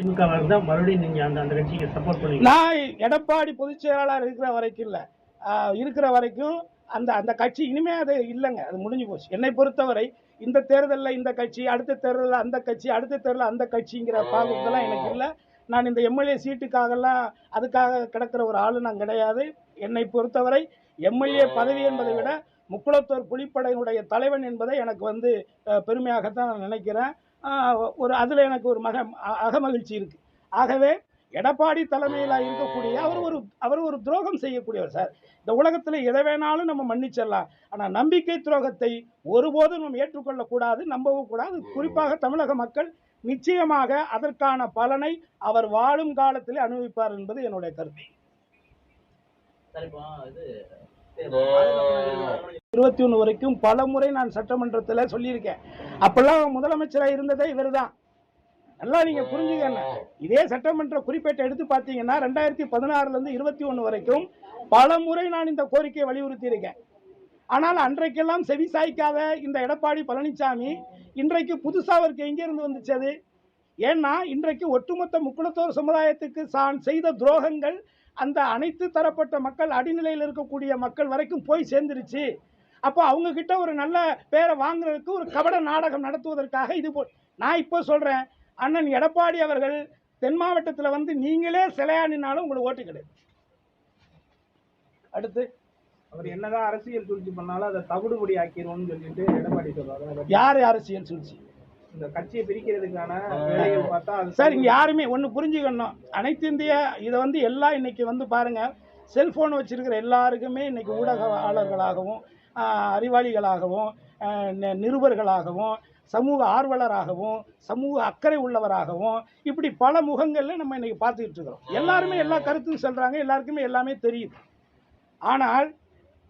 திமுக தான் மறுபடியும் நீங்க அந்த அந்த கட்சிக்கு சப்போர்ட் பண்ணி நான் எடப்பாடி பொதுச் செயலாளர் இருக்கிற வரைக்கும் இல்லை. இருக்கிற வரைக்கும் அந்த அந்த கட்சி இனிமே அது இல்லைங்க. அது முடிஞ்சு போச்சு. என்னை பொறுத்தவரை இந்த தேர்தலில் இந்த கட்சி அடுத்த தேர்தலில் அந்த கட்சி அடுத்த தேர்தலில் அந்த கட்சிங்கிற பாகத்தெல்லாம் எனக்கு இல்லை. நான் இந்த எம்எல்ஏ சீட்டுக்காகலாம் அதுக்காக கிடக்கிற ஒரு ஆளு நான் கிடையாது. என்னை பொறுத்தவரை எம்எல்ஏ பதவி என்பதை விட முக்குளத்தோர் புலிப்படையினுடைய தலைவன் என்பதை எனக்கு வந்து பெருமையாகத்தான் நான் நினைக்கிறேன். ஒரு அதில் எனக்கு ஒரு மக அ- அகமகிழ்ச்சி இருக்குது ஆகவே எடப்பாடி தலைமையில் இருக்கக்கூடிய அவர் ஒரு அவர் ஒரு துரோகம் செய்யக்கூடியவர் சார். இந்த உலகத்தில் எதை வேணாலும் நம்ம மன்னிச்சிடலாம். ஆனால் நம்பிக்கை துரோகத்தை ஒருபோதும் நம்ம ஏற்றுக்கொள்ளக்கூடாது நம்பவும் கூடாது. குறிப்பாக தமிழக மக்கள் நிச்சயமாக அதற்கான பலனை அவர் வாழும் காலத்திலே அனுபவிப்பார் என்பது என்னுடைய கருத்து. இருபத்தி ஒன்று வரைக்கும் பல முறை நான் சட்டமன்றத்தில் சொல்லியிருக்கேன். அப்பெல்லாம் முதலமைச்சராக இருந்ததே இவர்தான். நல்லா நீங்கள் புரிஞ்சுக்கணும் இதே சட்டமன்ற குறிப்பேட்டை எடுத்து பார்த்தீங்கன்னா ரெண்டாயிரத்தி பதினாறுலேருந்து இருபத்தி ஒன்று வரைக்கும் பல முறை நான் இந்த கோரிக்கையை வலியுறுத்தி இருக்கேன் ஆனால் அன்றைக்கெல்லாம் செவி சாய்க்காத இந்த எடப்பாடி பழனிசாமி இன்றைக்கு புதுசாக அவருக்கு எங்கேருந்து வந்துச்சு அது? ஏன்னா இன்றைக்கு ஒட்டுமொத்த முக்குளத்தோர் சமுதாயத்துக்கு தான் செய்த துரோகங்கள் அந்த அனைத்து தரப்பட்ட மக்கள் அடிநிலையில் இருக்கக்கூடிய மக்கள் வரைக்கும் போய் சேர்ந்துருச்சு. அப்போ அவங்க கிட்ட ஒரு நல்ல பேரை வாங்குறதுக்கு ஒரு கபட நாடகம் நடத்துவதற்காக இது போ நான் இப்போ சொல்கிறேன் அண்ணன் எடப்பாடி அவர்கள் தென் மாவட்டத்தில் வந்து நீங்களே சிலையாடினாலும் உங்களுக்கு ஓட்டு கிடையாது. அடுத்து அவர் என்னதான் அரசியல் சூழ்ச்சி பண்ணாலும் அதை தவிடுபடி ஆக்கிடுவோம்னு சொல்லிட்டு எடப்பாடி சொல்றாரு. யார் அரசியல் சூழ்ச்சி? இந்த கட்சியை பிரிக்கிறதுக்கான வேலைகள் பார்த்தா சார் இங்கே யாருமே ஒன்று புரிஞ்சுக்கணும். அனைத்து இந்திய இதை வந்து எல்லாம் இன்னைக்கு வந்து பாருங்க செல்போன் வச்சிருக்கிற எல்லாருக்குமே இன்னைக்கு ஊடகவாளர்களாகவும் அறிவாளிகளாகவும் நிருபர்களாகவும் சமூக ஆர்வலராகவும் சமூக அக்கறை உள்ளவராகவும் இப்படி பல முகங்களில் நம்ம இன்றைக்கி பார்த்துக்கிட்டு இருக்கிறோம். எல்லாருமே எல்லா கருத்தும் சொல்கிறாங்க எல்லாருக்குமே எல்லாமே தெரியுது. ஆனால்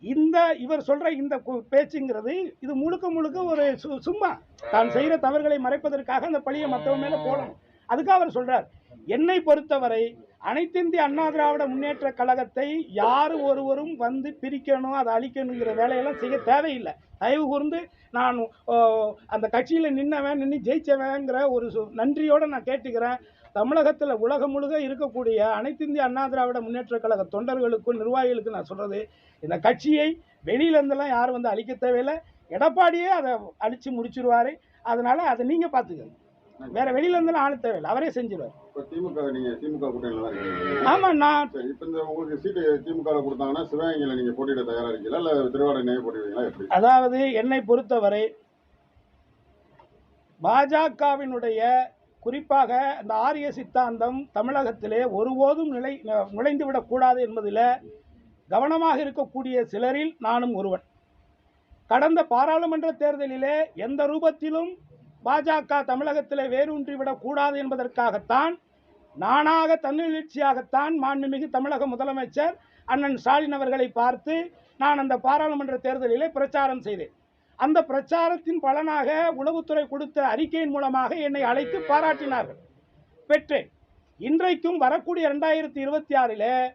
இந்த இவர் சொல்கிற இந்த பேச்சுங்கிறது இது முழுக்க முழுக்க ஒரு சு- சும்மா. தான் செய்கிற தவறுகளை மறைப்பதற்காக அந்த பழியை மற்றவங்க மேலே போடணும். அதுக்காக அவர் சொல்கிறார் என்னை பொறுத்தவரை அனைத்திந்திய அண்ணா திராவிட முன்னேற்ற கழகத்தை யார் ஒருவரும் வந்து பிரிக்கணும் அதை அழிக்கணுங்கிற வேலையெல்லாம் செய்ய தேவையில்லை. தயவு கூர்ந்து நான் அந்த கட்சியில் நின்னவன் நின்று ஜெயிச்சவங்கிற ஒரு சு- நான் கேட்டுக்கிறேன். தமிழகத்தில் உலகம் முழுக இருக்கக்கூடிய அனைத்து இந்திய அண்ணா திராவிட முன்னேற்ற கழக தொண்டர்களுக்கும் நிர்வாகிகளுக்கும் நான் சொல்கிறது இந்த கட்சியை வெளியிலேருந்தெல்லாம் யாரும் வந்து அழிக்க தேவையில்லை. எடப்பாடியே அதை அழித்து முடிச்சிருவார். அதனால் அதை நீங்கள் பார்த்துக்கோங்க. வேற வெளியில இருந்தெல்லாம் ஆள தேவையில்லை. அவரே செஞ்சிருவார். இப்போ திமுக நீங்க திமுக கூட்டணியில ஆமா நான் இப்போ இந்த உங்களுக்கு சீட்டு திமுக கொடுத்தாங்கன்னா சிவகங்கையில நீங்க போட்டியிட தயாரா இருக்கீங்களா இல்ல திருவாரூர் போட்டிடுவீங்களா எப்படி? அதாவது என்னை பொறுத்தவரை பாஜகவினுடைய குறிப்பாக இந்த ஆரிய சித்தாந்தம் தமிழகத்திலே ஒருபோதும் நிலை நுழைந்து விடக்கூடாது என்பதில் கவனமாக இருக்கக்கூடிய சிலரில் நானும் ஒருவன். கடந்த பாராளுமன்ற தேர்தலிலே எந்த ரூபத்திலும் பாஜக தமிழகத்திலே வேரூன்றிவிடக் கூடாது என்பதற்காகத்தான் நானாக தன்னெழுச்சியாகத்தான் மாண்புமிகு தமிழக முதலமைச்சர் அண்ணன் ஸ்டாலின் அவர்களை பார்த்து நான் அந்த பாராளுமன்ற தேர்தலிலே பிரச்சாரம் செய்தேன். அந்த பிரச்சாரத்தின் பலனாக உளவுத்துறை கொடுத்த அறிக்கையின் மூலமாக என்னை அழைத்து பாராட்டினார்கள். பெற்றேன். இன்றைக்கும் வரக்கூடிய ரெண்டாயிரத்தி இருபத்தி ஆறில்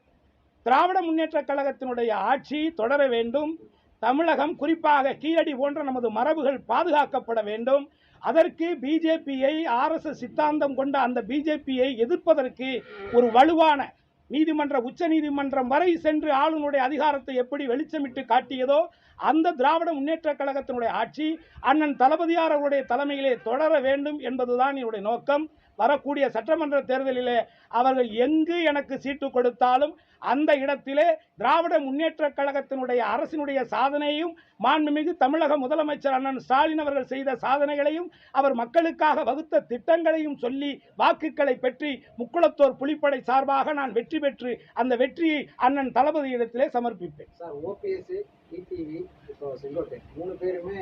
திராவிட முன்னேற்ற கழகத்தினுடைய ஆட்சி தொடர வேண்டும். தமிழகம் குறிப்பாக கீழடி போன்ற நமது மரபுகள் பாதுகாக்கப்பட வேண்டும். அதற்கு பிஜேபியை ஆர்எஸ்எஸ் சித்தாந்தம் கொண்ட அந்த பிஜேபியை எதிர்ப்பதற்கு ஒரு வலுவான நீதிமன்ற உச்ச நீதிமன்றம் வரை சென்று ஆளுநருடைய அதிகாரத்தை எப்படி வெளிச்சமிட்டு காட்டியதோ அந்த திராவிட முன்னேற்ற கழகத்தினுடைய ஆட்சி அண்ணன் தளபதியார் அவருடைய தலைமையிலே தொடர வேண்டும் என்பதுதான் என்னுடைய நோக்கம். வரக்கூடிய சட்டமன்ற தேர்தலிலே அவர்கள் எங்கு எனக்கு சீட்டு கொடுத்தாலும் அந்த இடத்திலே திராவிட முன்னேற்ற கழகத்தினுடைய அரசினுடைய சாதனையும் மாண்புமிகு தமிழக முதலமைச்சர் அண்ணன் ஸ்டாலின் அவர்கள் செய்த சாதனைகளையும் அவர் மக்களுக்காக வகுத்த திட்டங்களையும் சொல்லி வாக்குகளை பெற்றி முக்குளத்தோர் புலிப்படை சார்பாக நான் வெற்றி பெற்று அந்த வெற்றியை அண்ணன் தளபதி இடத்திலே சமர்ப்பிப்பேன். சார் ஓபிஎஸ் டிடிவி இப்போ செங்கோட்டை மூணு பேருமே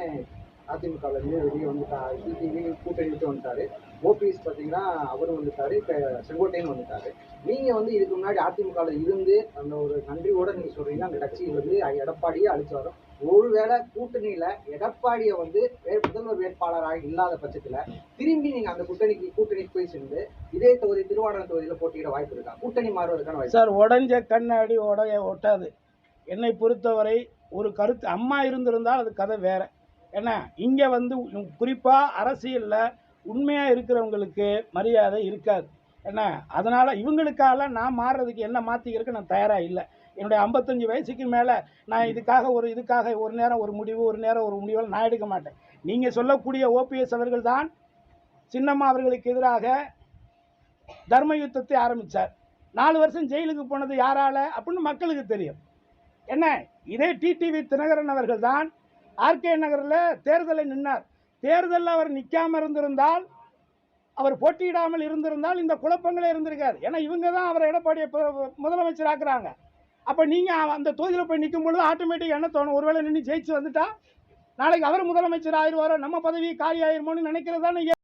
அதிமுகவில் வெளியே வந்துட்டா கூட்டணி விட்டு வந்துட்டாரு. ஓபிஎஸ் பார்த்தீங்கன்னா அவரும் வந்துட்டாரு. இப்போ செங்கோட்டையும் வந்துட்டாரு. நீங்கள் வந்து இதுக்கு முன்னாடி அதிமுகவில் இருந்து அந்த ஒரு நன்றியோட நீங்கள் சொல்கிறீங்க அந்த கட்சியிலிருந்து எடப்பாடியே அழிச்சு வரும் ஒருவேளை கூட்டணியில் எடப்பாடியை வந்து முதல்வர் வேட்பாளராக இல்லாத பட்சத்தில் திரும்பி நீங்கள் அந்த கூட்டணிக்கு கூட்டணிக்கு போய் சேர்ந்து இதே தொகுதி திருவாரூர் தொகுதியில் போட்டியிட வாய்ப்பு இருக்கா? கூட்டணி மாறுவதற்கான வாய்ப்பு சார் உடஞ்ச கண்ணாடி உடைய ஒட்டாது. என்னை பொறுத்தவரை ஒரு கருத்து அம்மா இருந்திருந்தால் அது கதை வேறு. ஏன்னா இங்கே வந்து குறிப்பாக அரசியலில் உண்மையாக இருக்கிறவங்களுக்கு மரியாதை இருக்காது. என்ன அதனால் இவங்களுக்காக நான் மாறுறதுக்கு என்ன மாற்றிக்கிறதுக்கு நான் தயாராக இல்லை. என்னுடைய ஐம்பத்தஞ்சு வயசுக்கு மேலே நான் இதுக்காக ஒரு இதுக்காக ஒரு நேரம் ஒரு முடிவு ஒரு நேரம் ஒரு முடிவு நான் எடுக்க மாட்டேன். நீங்கள் சொல்லக்கூடிய ஓபிஎஸ் அவர்கள் தான் சின்னம்மா அவர்களுக்கு எதிராக தர்ம யுத்தத்தை ஆரம்பித்தார் நாலு வருஷம் ஜெயிலுக்கு போனது யாரால? அப்படின்னு மக்களுக்கு தெரியும். என்ன? இதே டிடிவி தினகரன் அவர்கள் தான் ஆர்கே நகரில் தேர்தலில் நின்னார். தேர்தலில் அவர் நிற்காமல் இருந்திருந்தால் அவர் போட்டியிடாமல் இருந்திருந்தால் இந்த குழப்பங்களே இருந்திருக்காது. ஏன்னா இவங்க தான் அவரை எடப்பாடியை முதலமைச்சர் ஆக்குறாங்க. அப்போ நீங்கள் அந்த தொகுதியில் போய் நிற்கும் பொழுது ஆட்டோமேட்டிக்காக என்ன தோணும்? ஒருவேளை நின்று ஜெயிச்சு வந்துட்டா நாளைக்கு அவர் முதலமைச்சர் ஆயிடுவாரோ? நம்ம பதவி காலி ஆயிருமோன்னு நினைக்கிறது தானே